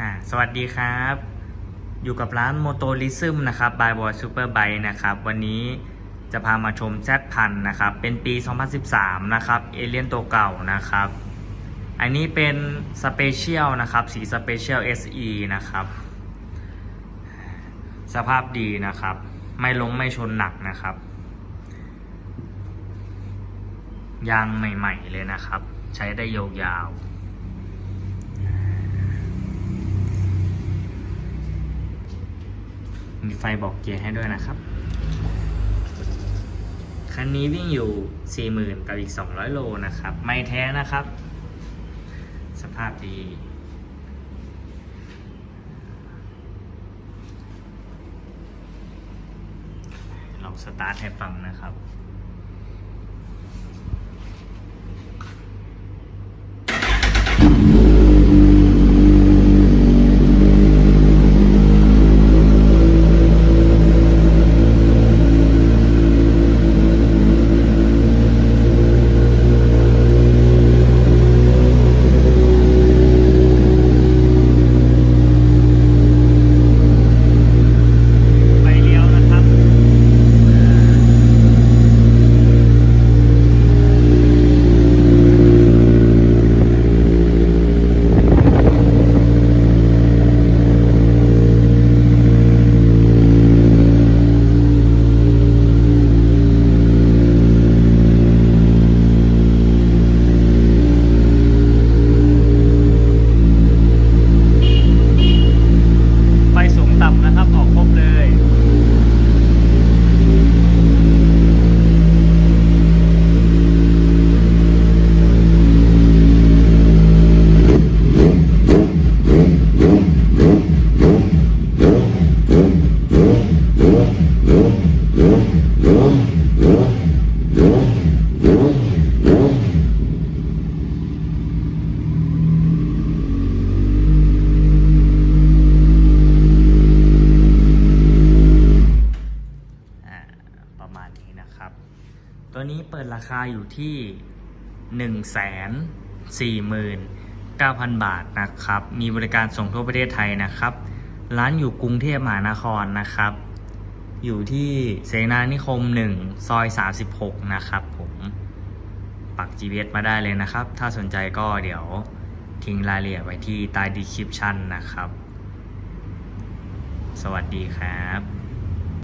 อ่าสวัสดีครับ อยู่กับร้านโมโตลิซึมนะครับบายบอยซูเปอร์ไบนะครับ วันนี้จะพามาชม Z พันนะครับ เป็นปี 2013 นะครับ เอเลียนตัวเก่านะครับ อันนี้เป็นสเปเชียลนะครับ สีสเปเชียล SE นะครับ สภาพดีนะครับ ไม่ล้มไม่ชนหนักนะครับ ยางใหม่ ๆ เลยนะครับ ใช้ได้ยาวๆ มีไฟบอกเกียร์ให้ด้วยนะครับ คันนี้วิ่งอยู่ 40,000กับอีก 200 โลนะครับ ไม่แท้นะครับ สภาพดีลองสตาร์ทให้ฟังนะครับ ไฟเลี้ยวนะครับ ไฟสูงต่ำนะครับ ออกครบเลย อ่าประมาณนี้นะครับ ตั วนี้เปิดราคาอยู่ที่ 1 4 9 0 0 0 บาทนะครับ มีบริการส่งทั่วประเทศไทยนะครับ ร้านอยู่กรุงเทพมหานครนะครับ อยู่ที่เสนานิคม 1 ซอย 36 นะครับผมปัก GPS มาได้เลยนะครับ ถ้าสนใจก็เดี๋ยวทิ้งรายละเอียดไว้ที่ใต้ดีคริปชันนะครับ สวัสดีครับ